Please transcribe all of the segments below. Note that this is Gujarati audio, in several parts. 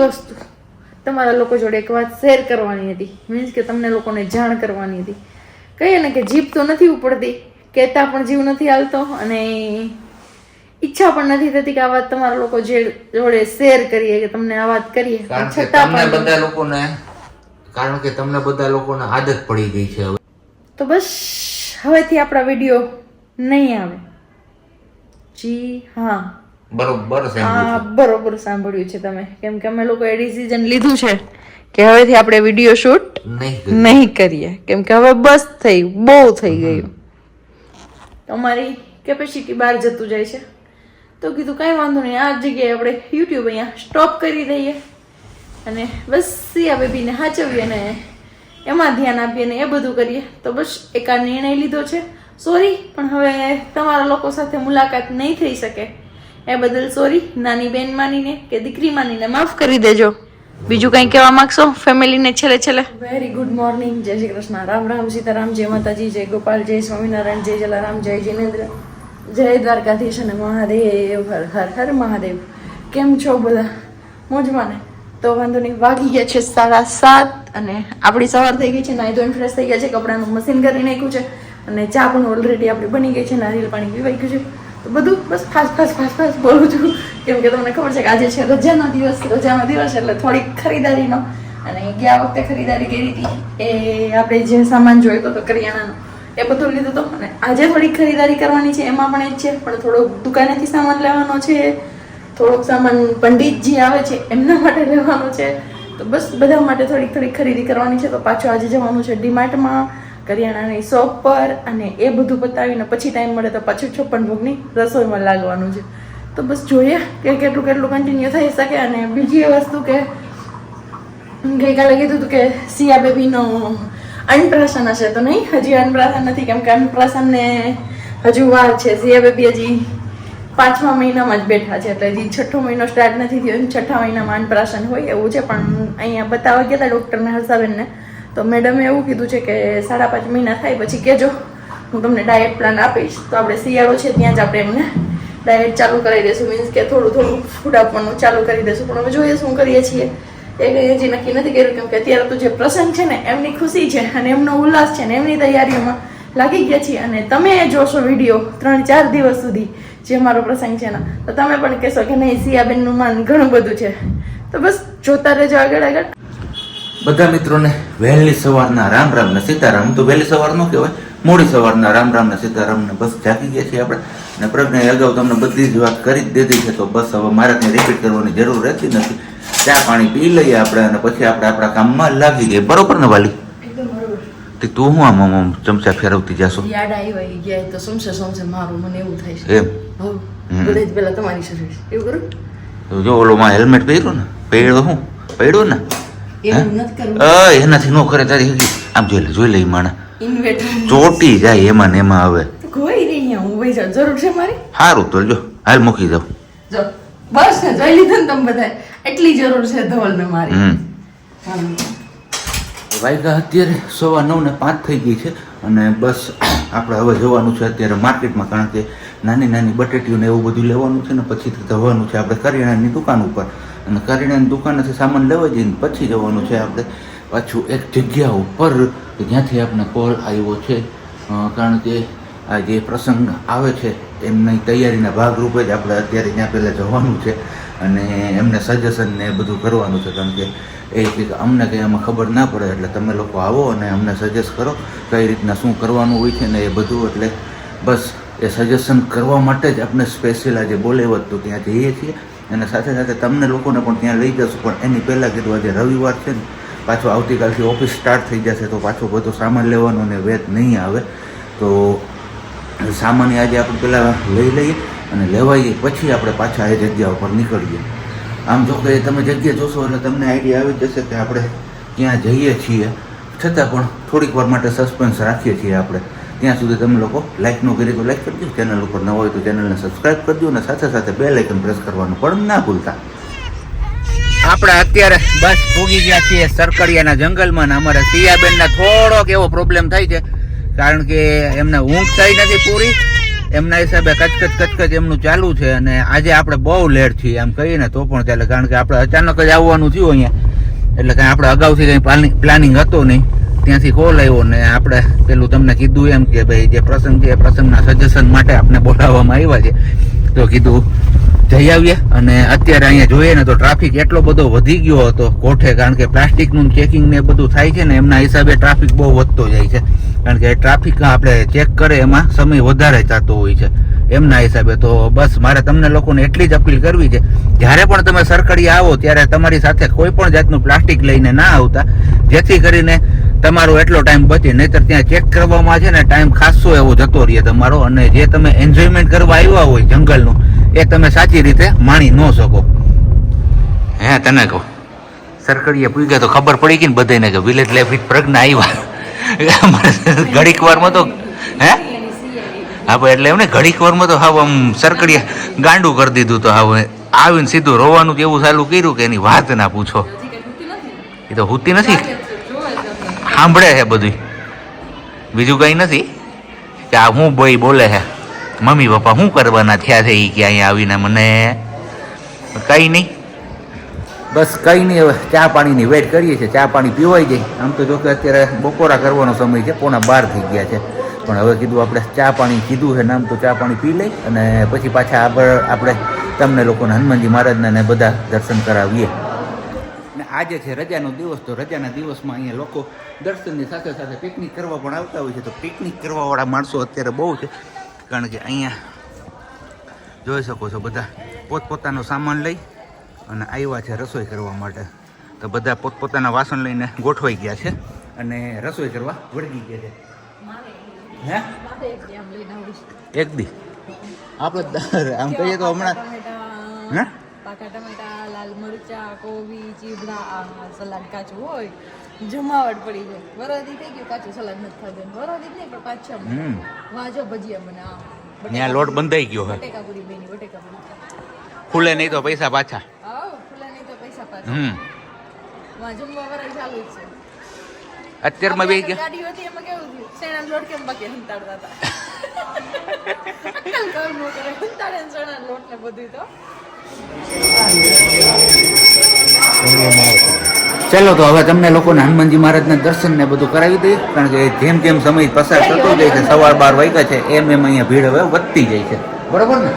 વસ્તુ. તમારા લોકો જોડે એક વાત શેર કરવાની હતી. મીન્સ કે તમને લોકોને જાણ કરવાની હતી. કહીએ ને કે જીભ તો નથી ઉપડતી. કહેતા પણ જીવ નથી હાલતો અને ઈચ્છા પણ નથી થતી કે આ વાત તમારા લોકો જે જોડે શેર કરીએ કે તમને આ વાત કરીએ. છતાં પણ બધા લોકોને કારણ કે તમને બધા લોકોને આદત પડી ગઈ છે હવે. તો બસ હવેથી આપણા વીડિયો નહીં આવે. જી હા. બરોબર બરોબર સાંભળ્યું છે તમે. કેમ કે અમે લોકોએ ડિસિઝન લીધું છે કે હવેથી આપણે વીડિયો શૂટ નહીં કરીએ. કેમ કે હવે બસ થઈ બહુ થઈ ગયું. તમારી કેપેસિટી બહાર જતું જાય છે. તો કીધું કાંઈ વાંધો નહીં આ જગ્યાએ આપણે યુટ્યુબ અહીંયા સ્ટોપ કરી દઈએ. અને બસ સિયા બેબીને હાચવીએ ને એમાં ધ્યાન આપીએ ને એ બધું કરીએ. તો બસ એક આ નિર્ણય લીધો છે. સોરી પણ હવે તમારા લોકો સાથે મુલાકાત નહીં થઈ શકે. એ બદલ સોરી નાની બેન માનીને કે દીકરી માનીને માફ કરી દેજો. બીજું કંઈ કહેવા માંગશો? ફેમિલીને છેલ્લે છેલ્લે. વેરી ગુડ મોર્નિંગ જય શ્રી કૃષ્ણ. રામ રામ સીતારામ, જય માતાજી, જય ગોપાલ, જય સ્વામિનારાયણ, જય જલારામ, જય જિનેન્દ્ર, જય દ્વારકાધીશ અને મહાદેવ. હર હર હર મહાદેવ. કેમ છો બધા? મોજમાં ને? તો વાંધો નહીં, વાગી ગયા છે સાડા સાત અને આપણી સવાર થઈ ગઈ છે નાઈ ધોઈને ફ્રેશ થઈ ગયા છે, કપડાનું મશીન કરી નાખ્યું છે અને ચા પણ ઓલરેડી આપણી બની ગઈ છે નારિયેલ પાણી પીવાઈ ગયું છે. બધું બસ ફાસ ફાસ ફાસ ફાસ બોલું છું. કેમ કે તમને ખબર છે કે આજે છે રજાનો દિવસ રજાનો દિવસ એટલે થોડીક ખરીદારીનો. અને ગયા વખતે ખરીદારી કરી હતી. એ આપણે જે સામાન જોઈતો હતો કરિયાણાનો. એ બધું લીધું હતું. અને આજે થોડીક ખરીદારી કરવાની છે, એમાં પણ એ જ છે. પણ થોડોક દુકાનેથી સામાન લેવાનો છે. થોડોક સામાન પંડિતજી આવે છે, એમના માટે લેવાનો છે. તો બસ બધા માટે થોડીક થોડીક ખરીદી કરવાની છે. તો પાછું આજે જવાનું છે ડીમાર્ટમાં. કરિયાણાની શોપ પર અને એ બધું પતાવીને પછી ટાઈમ મળે તો પાછું છપ્પન ભોગની રસોઈમાં લાગવાનું છે. તો બસ જોઈએ કે કેટલું કેટલું કન્ટિન્યુ થઈ શકે અને બીજી એ વસ્તુ કે ગઈકાલે કીધું હતું કે સિયા બેબીનો અન્નપ્રાશન હશે તો નહીં? હજી અન્નપ્રાશન નથી કેમ કે અન્નપ્રાશનને હજુ વાર છે. સિયા બેબી હજી પાંચમા મહિનામાં જ બેઠા છે. એટલે હજી છઠ્ઠો મહિનો સ્ટાર્ટ નથી થયો છઠ્ઠા મહિનામાં અન્નપ્રાશન હોય એવું છે. પણ અહીંયા બતાવવા ગયા હતા ડૉક્ટરને હર્ષાબેનને. તો મેડમે એવું કીધું છે કે સાડા પાંચ મહિના થાય પછી કહેજો હું તમને ડાયટ પ્લાન આપીશ. તો આપણે શિયાળો છે ત્યાં જ આપણે એમને ડાયટ ચાલુ કરી દઈશું મીન્સ કે થોડું થોડું ફૂડ આપવાનું ચાલુ કરી દઈશું પણ હવે જોઈએ શું કરીએ છીએ. એ હજી નક્કી નથી કર્યું કેમ કે અત્યારે તો જે પ્રસંગ છે ને, એમની ખુશી છે અને એમનો ઉલ્લાસ છે ને, એમની તૈયારીઓમાં લાગી ગયા છીએ. અને તમે જોશો વીડિયો ત્રણ ચાર દિવસ સુધી જે મારો પ્રસંગ છે ને તો તમે પણ કહેશો કે નહીં સિયાબેનનું માન ઘણું બધું છે. તો બસ જોતા રહેજો આગળ આગળ. બધા મિત્રોને વહેલી સવારના રામ રામ ને સીતારામ. તો વહેલી સવાર નો કહેવાય. મોડી સવારના રામ રામ ને સીતારામ ને બસ જાગી ગયા છીએ આપણે. ને પ્રજ્ઞા અગાઉ તમને બધી જ વાત કરી જ દીધી છે તો બસ હવે મારે ત્યાં રિપીટ કરવાની જરૂર રહેતી નથી. ચા પાણી પી લઈએ આપણે અને પછી આપણે આપણા કામમાં લાગી જઈએ બરોબર ને વાલી? તે તું હું આમ આમ ચમચા ફેરવતી જાશો? યાદ આવી ગયા તો સમસે સમસે મારું મને એવું થાય છે. એમ? બધે જ પેલા તમારી સર્વિસ એવું કરું? જો ઓલો માં હેલ્મેટ પહેર્યું ને પહેર્યો હું? પહેર્યું ને? એનાથી નો કરે તારી આમ જોઈ લે જોઈ લે માણા ચોટી જાય એમાં ને એમાં હવે. કોઈ નહીં હું ભાઈ જાઉં. જરૂર છે મારી? સારું તો જો હાલ મૂકી દઉં. જો બસ ને જોઈ લીધું ને તમે બધા એટલી જરૂર છે ધવલ ને મારી. હમ. વાયગા અત્યારે સવા નવ ને પાંચ થઈ ગઈ છે અને બસ આપણે હવે જવાનું છે અત્યારે માર્કેટમાં કારણ કે નાની નાની બટેટીઓને એવું બધું લેવાનું છે ને પછી જવાનું છે આપણે કરિયાણાની દુકાન ઉપર. અને કરિયાણાની દુકાનેથી સામાન લેવા જઈને પછી જવાનું છે આપણે પાછું એક જગ્યા ઉપર જ્યાંથી આપણે કોલ આવ્યો છે. કારણ કે આ જે પ્રસંગ આવે છે, એમની તૈયારીના ભાગરૂપે જ આપણે અત્યારે ત્યાં પહેલાં જવાનું છે અને એમને સજેશન ને બધું કરવાનું છે. કારણ કે એ કે અમને કંઈ એમાં ખબર ના પડે એટલે તમે લોકો આવો અને અમને સજેસ્ટ કરો કઈ રીતના શું કરવાનું હોય છે ને એ બધું. એટલે બસ એ સજેશન કરવા માટે જ આપણે સ્પેશિયલ આજે બોલેવત તો ત્યાં જઈએ છીએ. અને સાથે સાથે તમને લોકોને પણ ત્યાં લઈ જશું. પણ એની પહેલાં કીધું આજે રવિવાર છે ને, પાછો આવતીકાલથી ઓફિસ સ્ટાર્ટ થઈ જશે તો પાછો બધો સામાન લેવાનો ને વેત નહીં આવે. તો સામાન આજે આપણે પહેલાં લઈ લઈએ અને લેવાઈએ. પછી આપણે પાછા એ જગ્યા ઉપર નીકળીએ. આમ જો કે તમે જગ્યા જોશો એટલે તમને આઈડિયા આવી જશે કે આપણે ક્યાં જઈએ છીએ. છતાં પણ થોડીક વાર માટે સસ્પેન્સ રાખીએ છીએ આપણે. ત્યાં સુધી તમે લોકો લાઇક ન કરી તો લાઈક કરજો ચેનલ ઉપર ન હોય તો ચેનલને સબસ્ક્રાઈબ કરજો અને સાથે સાથે બે લાઇકન પ્રેસ કરવાનું પણ ના ભૂલતા. આપણે અત્યારે બસ પૂગી ગયા છીએ સરકડિયાના જંગલમાં ને અમારે સિયાબેનના થોડોક એવો પ્રોબ્લેમ થાય છે, કારણ કે એમને ઊંઘ થઈ નથી પૂરી. એમના હિસાબે કચકચ કચકચ એમનું ચાલુ છે અને આજે આપણે બહુ લેટ છીએ. એમ કહીએ ને તો પણ ચાલે, કારણ કે આપણે અચાનક જ આવવાનું થયું અહીંયા. એટલે કાંઈ આપણે અગાઉથી કંઈ પ્લાનિંગ હતો નહીં. ત્યાંથી કોલ આવ્યો ને આપણે પેલું તમને કીધું એમ કે ભાઈ જે પ્રસંગ છે એ પ્રસંગના સજેશન માટે આપણે બોલાવવામાં આવ્યા છે. તો કીધું, જઈ આવીએ. અને અત્યારે અહીંયા જોઈએ ને તો ટ્રાફિક એટલો બધો વધી ગયો હતો કોઠે, કારણ કે પ્લાસ્ટિકનું ચેકિંગ ને બધું થાય છે ને એમના હિસાબે ટ્રાફિક બહુ વધતો જાય છે. કારણ કે ટ્રાફિક આપણે ચેક કરે એમાં સમય વધારે જતો હોય છે. એમના હિસાબે તો બસ મારે તમને લોકોને એટલી જ અપીલ કરવી છે. જ્યારે પણ તમે સરકડી આવો, ત્યારે તમારી સાથે કોઈ પણ જાતનું પ્લાસ્ટિક લઈને ના આવતા. જેથી કરીને તમારો એટલો ટાઈમ બચે નહીતર ત્યાં ચેક કરવામાં છે ને ટાઈમ ખાસો એવો જતો રહે તમારો. અને જે તમે એન્જોયમેન્ટ કરવા આવ્યા હોય જંગલનું એ તમે સાચી રીતે માણી ન શકો. હે તને કહું. સરકડીએ પૂગ્યા તો ખબર પડી ગઈ ને બધાને કે વિલેજ લાઈફ વિથ પ્રજ્ઞા આવ્યા. ઘડીક વારમાં તો હે? હા ભાઈ એટલે એમ ને ઘડીક વારમાં તો હાવ આમ સરકડીએ ગાંડું કરી દીધું તો હાવ આવીને સીધું રોવાનું જ એવું ચાલુ કર્યું કે એની વાત ના પૂછો. એ તો હોતી નથી? સાંભળે છે બધું બીજું કંઈ નથી. કે આ હું બોય બોલે છે. મમ્મી પપ્પા શું કરવાના થયા છે એ કે આવીને મને? કંઈ નહીં. બસ કંઈ નહીં, હવે ચા પાણીની વેટ કરીએ છીએ. ચા પાણી પીવાઈ જાય. આમ તો જો કે અત્યારે બપોરા કરવાનો સમય છે, પોણા બાર થઈ ગયા છે. પણ હવે કીધું આપણે ચા પાણી કીધું છે નામ તો ચા પાણી પી લઈ અને પછી પાછા આગળ આપણે તમને લોકોને હનુમાનજી મહારાજના બધા દર્શન કરાવીએ. ને આજે છે રજાનો દિવસ, તો રજાના દિવસમાં અહીંયા લોકો દર્શનની સાથે સાથે પિકનિક કરવા પણ આવતા હોય છે. તો પિકનિક કરવાવાળા માણસો અત્યારે બહુ છે. કારણ કે અહીંયા જોઈ શકો છો બધા પોતપોતાનો સામાન લઈ અને આવ્યા છે રસોઈ કરવા માટે. તો બધા પોતપોતાના વાસણ લઈને ગોઠવાઈ ગયા છે અને રસોઈ કરવા વળગી ગયા છે. હે? એક દી. આપણે આમ કહીએ તો હમણાં હે? પાકા ટમેટા લાલ મરચા કોબી ચીબડા સલાડ કાચું હોય જમાવટ પડી જાય. વરદી થઈ ગયું કાચું સલાડ નથી ખાધું વરદી નહીં પણ પાછા વાજો ભજીયા બના ત્યાં લોટ બંધાઈ ગયો હે. બટેકા પૂરી બેની બટેકા પૂરી. ખુલે નહીં તો પૈસા પાછા. આવ ખુલ્લા નહીં તો પૈસા પાછા. હમ. વાજો વરાળ ચાલુ છે. અત્યારમાં બે ગયા. ગાડી હતી એમાં કેવું થયું? સેણા લોટ કેમ બાકી હંતાડતા હતા? અક્કલ ન કરે હંતાડે સેણા લોટ ને બધું તો. ચલો તો હવે તમને લોકોને હનુમાનજી મહારાજના દર્શન ને બધું કરાવી દઈએ, કારણ કે જેમ જેમ સમય પસાર થતો જાય છે, સવાર બાર વાગ્યા છે, એમ એમ અહીંયા ભીડ હવે વધતી જાય છે. બરોબર ને?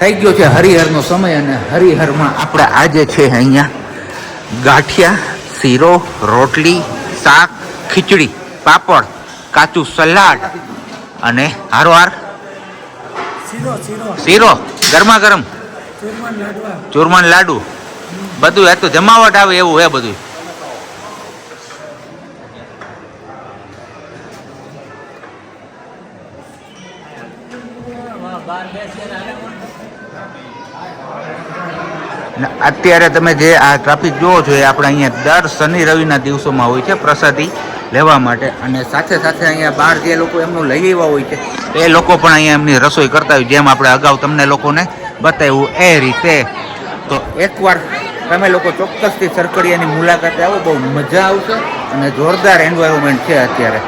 થઈ ગયો છે હરિહરનો સમય અને હરિહરમાં આપણે આજે છે અહીંયા ગાંઠિયા, શીરો, રોટલી શાક ખીચડી પાપડ કાચું સલાડ અને હારોહાર. શીરો ગરમા ગરમ. ચૂરમાન લાડુ. બધું એ તો જમાવટ આવે એવું હે બધું અત્યારે તમે જે આ ટ્રાફિક જુઓ છો એ આપણે અહીંયા દર શનિ રવિના દિવસોમાં હોય છે પ્રસાદી લેવા માટે. અને સાથે સાથે અહીંયા બહાર જે લોકો એમનું લઈ આવ્યા હોય છે, એ લોકો પણ અહીંયા એમની રસોઈ કરતા હોય, જેમ આપણે અગાઉ તમને લોકોને બતાવ્યું એ રીતે. તો એકવાર તમે લોકો ચોક્કસથી સરકડિયાની મુલાકાતે આવો, બહુ મજા આવશે અને જોરદાર એન્વાયરમેન્ટ છે અત્યારે.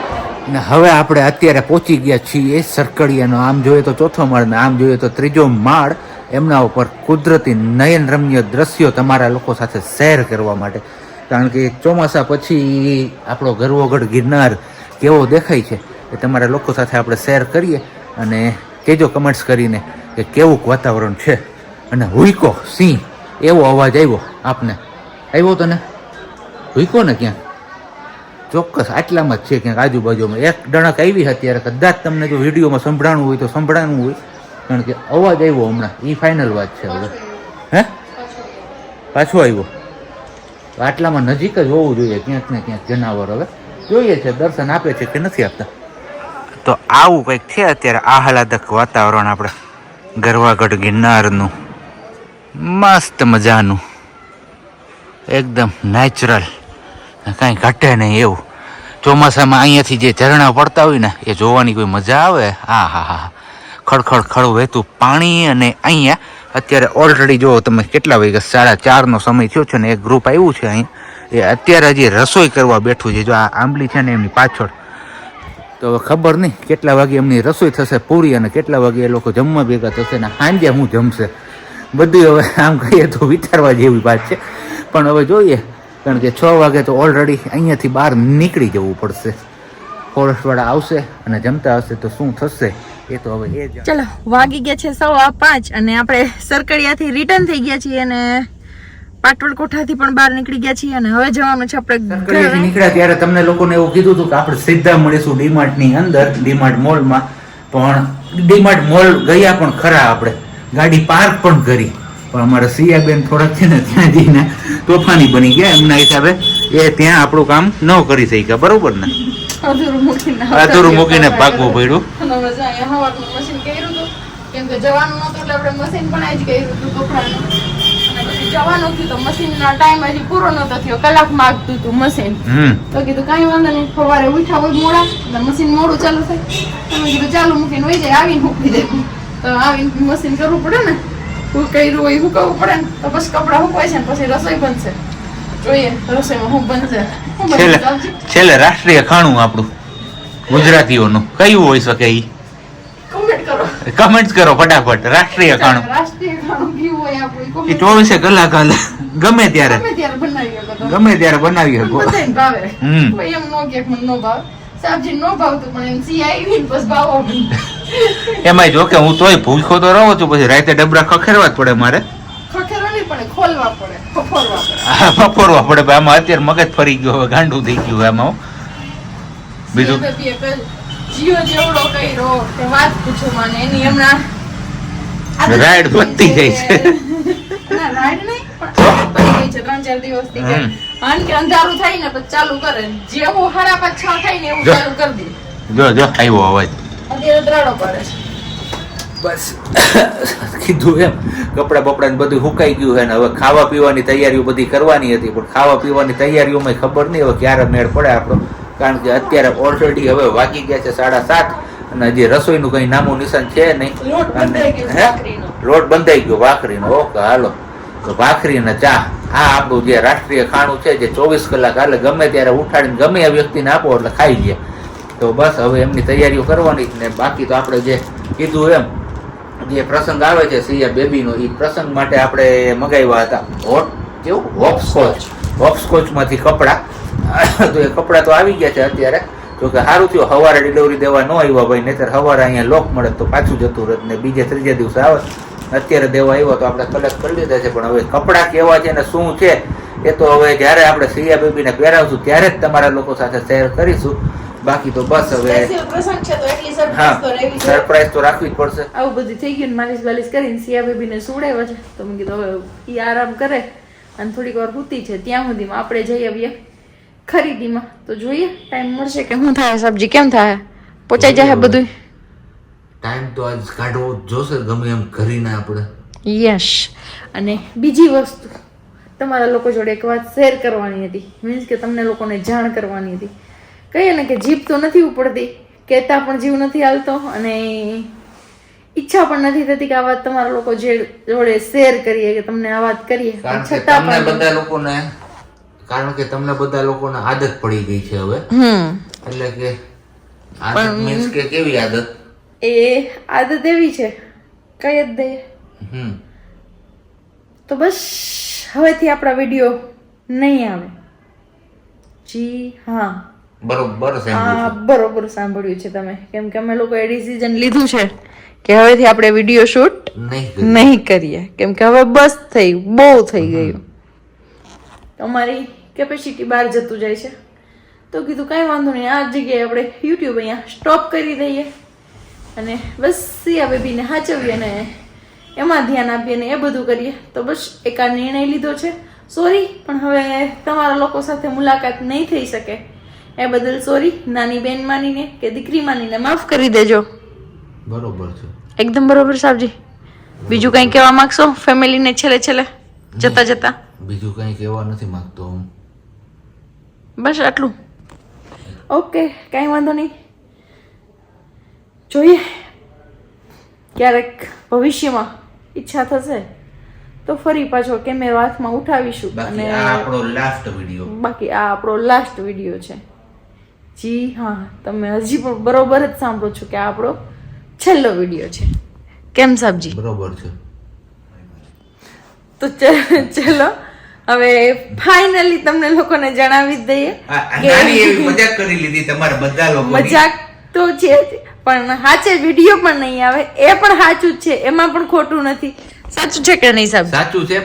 ને હવે આપણે અત્યારે પહોંચી ગયા છીએ સરકડિયાનો. આમ જોઈએ તો ચોથો માળ ને આમ જોઈએ તો ત્રીજો માળ. એમના ઉપર કુદરતી નયન રમ્ય દ્રશ્યો તમારા લોકો સાથે શેર કરવા માટે. કારણ કે ચોમાસા પછી આપણો ગરવોગઢ ગિરનાર કેવો દેખાય છે એ તમારા લોકો સાથે આપણે શેર કરીએ અને કહેજો કમેન્ટ્સ કરીને કે કેવું વાતાવરણ છે. અને હુઈકો સિંહ, એવો અવાજ આવ્યો આપને. આવ્યો તને? હુઈકો ને ક્યાં? ચોક્કસ આટલામાં જ છે ક્યાંક આજુબાજુમાં. એક ડણક આવી હતી ત્યારે કદાચ તમને જો વિડીયોમાં સંભળાણું હોય તો સંભળાણું હોય. કારણ કે અવાજ આવ્યો હમણાં. એ ફાઇનલ વાત છે હવે. હે? પાછો આવ્યો. આટલામાં નજીક જ હોવું જોઈએ, ક્યાંક ને ક્યાંક જનાવર હવે. જોઈએ છે, દર્શન આપે છે કે નથી આપતા? તો આવું કંઈક છે અત્યારે આહલાદક વાતાવરણ આપણે? ગરવાગઢ ગિરનારનું. મસ્ત મજાનું. એકદમ નેચરલ કાંઈ ઘટે નહીં એવું. ચોમાસામાં અહીંયાથી જે ઝરણા પડતા હોય ને, એ જોવાની કોઈ મજા આવે? હા હા હા ખડખડ ખળ વહેતું પાણી અને અહીંયા અત્યારે ઓલરેડી જો તમે કેટલા વાગ્યા સાડા ચારનો સમય થયો છે ને એક ગ્રુપ આવ્યું છે અહીં, એ અત્યારે હજી રસોઈ કરવા બેઠું છે. જો આ આંબલી છે ને એમની પાછળ. તો ખબર નહીં કેટલા વાગે એમની રસોઈ થશે પૂરી અને કેટલા વાગે એ લોકો જમવા ભેગા થશે ને સાંજે હું જમશે. બધી હવે આમ કહીએ તો વિચારવા જેવી વાત છે. પણ હવે જોઈએ, કારણ કે છ વાગે તો ઓલરેડી અહીંયાથી બહાર નીકળી જવું પડશે. ફોરેસ્ટવાળા આવશે અને જમતા હશે તો શું થશે? એ તો હવે એ ચલો વાગી ગયા છે સવા પાંચ અને આપણે સરકડિયાથી રિટર્ન થઈ ગયા છીએ અને પાટવડ કોઠાથી પણ બહાર નીકળી ગયા છીએ અને હવે જવાનું છે આપણે નીકળ્યા ત્યારે તમને લોકોને એવું કીધું હતું કે આપણે સીધા મળીશું ડીમાર્ટની અંદર ડીમાર્ટ મોલમાં. પણ ડીમાર્ટ મોલ ગયા પણ ખરા આપણે. ગાડી પાર્ક પણ કરી. પણ અમારા સિયાબેન થોડાક છે ને ત્યાં જઈને તોફાની બની ગયા. એમના હિસાબે એ ત્યાં આપણું કામ ન કરી શક્યા. બરોબર ને? અધૂરું મૂકીને અધૂરું મૂકીને ભાગવું પડ્યું. મશીન કર્યું હતું કેમ કે જવાનું નતું એટલે આપણે મશીન પણ આજ કર્યું હતું કપડાનું. જવાનું થયું તો મશીનનો ટાઈમ હજી પૂરો નતો થયો. કલાક માગતું હતું મશીન તો કીધું કઈ વાંધો નહીં સવારે ઉઠા હોય મોડા એટલે મશીન મોડું ચાલુ થાય. તમે કીધું ચાલુ મૂકીને હોય જાય આવીને મૂકી દે. તો આવીને મશીન કરવું પડે ને. હું કર્યું હોય હુકવવું પડે ને. તો પછી કપડાં હુકવાય છે ને પછી રસોઈ બનશે જોઈએ રસોઈમાં શું બનશે? છેલ્લે રાષ્ટ્રીય ખાણું આપણું ગુજરાતીઓનું. કયું હોઈ શકે ઈ? કમેન્ટ કરો. ફટાફટ રાષ્ટ્રીય ખાણું. એ ચોવીસે કલાક ગમે ત્યારે. ગમે ત્યારે બનાવી શકો હમ. એમાં જો કે હું તોય ભૂખો તો રહું છું પછી રાતે ડબરા ખખેરવા જ પડે મારે. પડે ખોલવા પડે આમાં અત્યારે મગજ ફરી ગયો હવે ગાંડું થઈ ગયું આમાં બીજું? સિયા બેબીએ કહ્યું, જીઓ જેવડો કર્યો કે વાત પૂછો મને એની હમણાં રાઈડ વધતી જાય છે. ના રાઈડ નહીં પણ પડી ગઈ છે ત્રણ ચાર દિવસથી કે હમ. કે અંધારું થાય ને પછી ચાલુ કરે. જેવું હારા પાંચ છ થાય ને એવું જો. ચાલુ કરી દે. જો જો આવ્યો અવાજ. અત્યારે દ્રાડો પડે છે. બસ. કીધું એમ. કપડા બપડાને બધું સુકાઈ ગયું છે ને હવે ખાવા પીવાની તૈયારીઓ બધી કરવાની હતી પણ ખાવા પીવાની તૈયારીઓમાં ખબર નહીં હવે ક્યારે મેળ પડે આપણો. કારણ કે અત્યારે ઓલરેડી હવે વાગી ગયા છે સાડા સાત અને હજી રસોઈનું કંઈ નામું નિશાન છે નહીં. અને રોડ હે? ભાખરીનો. બંધાઈ ગયો ભાખરીનો. ઓકે હાલો. તો ભાખરી અને ચા. આ આપણું જે રાષ્ટ્રીય ખાણું છે જે ચોવીસ કલાક હાલે ગમે ત્યારે ઉઠાડીને ગમે એ વ્યક્તિને આપો એટલે ખાઈ લે. તો બસ હવે એમની તૈયારીઓ કરવાની ને બાકી તો આપણે જે કીધું એમ જે પ્રસંગ આવે છે સિયા બેબીનો એ પ્રસંગ માટે આપણે મગાવ્યા હતા. હોટ કેવું? હોપસ્કોચ. હોપસ્કોચમાંથી કપડાં. તો એ કપડાં તો આવી ગયા છે અત્યારે. તો કે સારું થયું સવારે ડિલિવરી દેવા ન આવ્યા ભાઈ, નહીતર સવારે અહીંયા લોક મળે તો પાછું જતું રહે, ને બીજે ત્રીજે દિવસે આવે. અત્યારે દેવા આવ્યો તો આપણે કલેક્ટ કરી લીધા છે, પણ હવે કપડાં કેવા છે ને શું છે, એ તો હવે જ્યારે આપણે સિયા બેબીને પહેરાવશું, ત્યારે જ તમારા લોકો સાથે શેર કરીશું. બાકી તો બસ હવે હા. સરપ્રાઈઝ તો રાખવી જ પડશે. આવું બધું થઈ ગયું માલિશ બાલિશ કરીને સિયા બેબીને સુવડાવ્યા છે. તો મેં કીધું હવે ઈ આરામ કરે અને થોડીક વાર સૂતી છે. ત્યાં સુધીમાં આપણે જઈ આવીએ ખરીદીમાં. તો જોઈએ ટાઈમ મળશે કે શું થાય? સબ્જી કેમ થાય? પહોંચાઈ જાય બધું ટાઈમ તો આજ કાઢવો જોશે ગમે એમ કરીને આપણે. યસ અને બીજી વસ્તુ તમારા લોકો જોડે એક વાત શેર કરવાની હતી. મીન્સ કે તમને લોકોને જાણ કરવાની હતી. કહીએ ને કે જીભ તો નથી ઉપડતી કહેતા પણ જીવ નથી હાલતો અને ઈચ્છા પણ નથી થતી કે આ વાત તમારા લોકો જે જોડે શેર કરીએ કે તમને આ વાત કરીએ. છતાં પણ બધા લોકોને કારણ કે તમને બધા લોકોને આદત પડી ગઈ છે હવે. એટલે કે આદત મીન્સ કે કેવી આદત? એ આદત એવી છે કઈ જ દે તો બસ હવેથી આપણા વીડિયો નહીં આવે. જી હા. બરોબર સાંભળ્યું બરોબર સાંભળ્યું છે તમે. કેમ કે અમે લોકોએ ડિસિઝન લીધું છે કે હવેથી આપણે વીડિયો શૂટ. નહીં. કરીએ. કેમ કે હવે બસ થઈ બહુ થઈ ગયું. તમારી કેપેસિટી બહાર જતું જાય છે. તો કીધું કાંઈ વાંધો નહીં. આ જગ્યાએ આપણે યુટ્યુબ અહીંયા સ્ટોપ કરી દઈએ અને બસ સિયા બેબીને હાચવીએ ને એમાં ધ્યાન આપીએ ને એ બધું કરીએ. તો બસ એક આ નિર્ણય લીધો છે. સોરી પણ હવે તમારા લોકો સાથે મુલાકાત નહીં થઈ શકે. એ બદલ સોરી નાની બેન માનીને કે દીકરી માનીને માફ કરી દેજો. બરોબર છે. એકદમ બરોબર સાહેબજી. બીજું કંઈ કહેવા માંગશો? ફેમિલીને છેલ્લે છેલ્લે? જતા જતા? બીજું કંઈ કહેવા નથી માંગતો હું. બસ આટલું. ઓકે કાંઈ વાંધો નહીં. જોઈએ. ક્યારેક ભવિષ્યમાં ઈચ્છા થશે તો ફરી પાછો કેમેરો હાથમાં ઉઠાવીશું અને આ આપણો લાસ્ટ વીડિયો બાકી આ આપણો લાસ્ટ વીડિયો છે. જી હા તમે હજી પણ બરોબર જ સાંભળો છો કે આપણો છેલ્લો વીડિયો છે. કેમ સાહેબજી બરોબર છે. તો ચલો હવે ફાઇનલી તમને લોકોને જણાવી જ દઈએ મજાક કરી લીધી તમારા બધા લોકો મજાક તો છે પણ સાચે વીડિયો પણ નહીં આવે એ પણ સાચું જ છે એમાં પણ ખોટું નથી. સાચું છે કે નહીં સાહેબ? સાચું છે.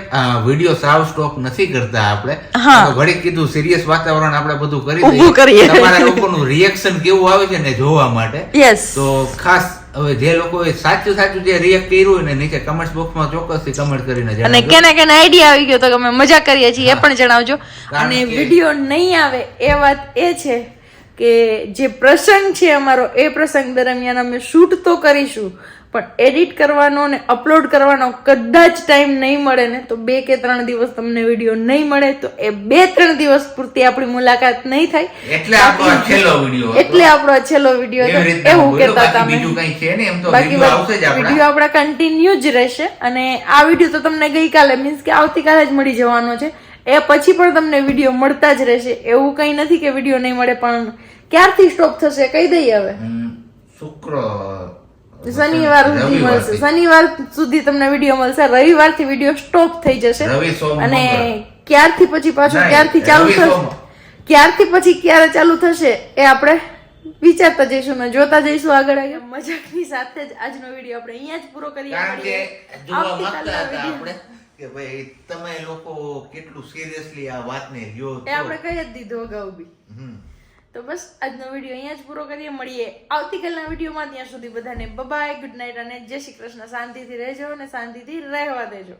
વીડિયો સાવ સ્ટોક નથી કરતા આપણે. હા. કીધું સિરિયસ વાતાવરણ આપણે બધું કરી ઊભું કરીએ. તમારા લોકોનું રિએક્શન કેવું આવે છે ને જોવા માટે? યસ તો ખાસ હવે જે લોકો સાચું સાચું જે રિએક્ટ કર્યું ને નીચે કમેન્ટ બોક્સમાં ચોક્કસથી કમેન્ટ કરીને અને કેને કેને આઈડિયા આવી ગયો તો કે અમે મજા કરીએ છીએ એ પણ જણાવજો. અને વીડિયો નહીં આવે એ વાત એ છે કે જે પ્રસંગ છે અમારો એ પ્રસંગ દરમિયાન અમે શૂટ તો કરીશું પણ એડિટ કરવાનો ને અપલોડ કરવાનો કદાચ ટાઈમ નહીં મળે ને તો બે કે ત્રણ દિવસ તમને વીડિયો નહીં મળે તો એ બે ત્રણ દિવસ પૂરતી આપણી મુલાકાત નહીં થાય. એટલે આપણો છેલ્લો વીડિયો એટલે આપણો છેલ્લો વીડિયો એવી કહેતા અમે. બીજું કઈ છે ને એમ તો બાકી વીડિયો આપણા. કન્ટિન્યુ જ રહેશે. અને આ વીડિયો તો તમને ગઈકાલે મીન્સ કે આવતીકાલે જ મળી જવાનો છે. એ પછી પણ તમને વીડિયો મળતા જ રહેશે. એવું કંઈ નથી કે વીડિયો નહીં મળે પણ ક્યારથી સ્ટોપ થશે? કહી દઈએ હવે. શુક્ર શનિવાર સુધી મળશે. શનિવાર સુધી તમને વીડિયો મળશે. રવિવારથી વીડિયો સ્ટોપ થઈ જશે. અને ક્યારથી પછી પાછું ક્યારથી ચાલુ થશે? ક્યારથી પછી ક્યારે ચાલુ થશે એ આપણે વિચારતા જઈશું ને જોતા જઈશું આગળ આગળ. મજાકની સાથે જ આજનો વીડિયો આપણે અહીંયા જ પૂરો કરીએ. આપણે. કે ભાઈ તમે લોકો કેટલું સિરિયસલી આ વાતને લ્યો એ આપણે કહી જ દીધું અગાઉ બી. હમ. તો બસ આજનો વીડિયો અહીંયા જ પૂરો કરીએ. મળીએ આવતીકાલના વિડીયોમાં. ત્યાં સુધી બધાને બબાય ગુડ નાઇટ અને જય શ્રી કૃષ્ણ. શાંતિથી રહેજો અને શાંતિથી રહેવા દેજો.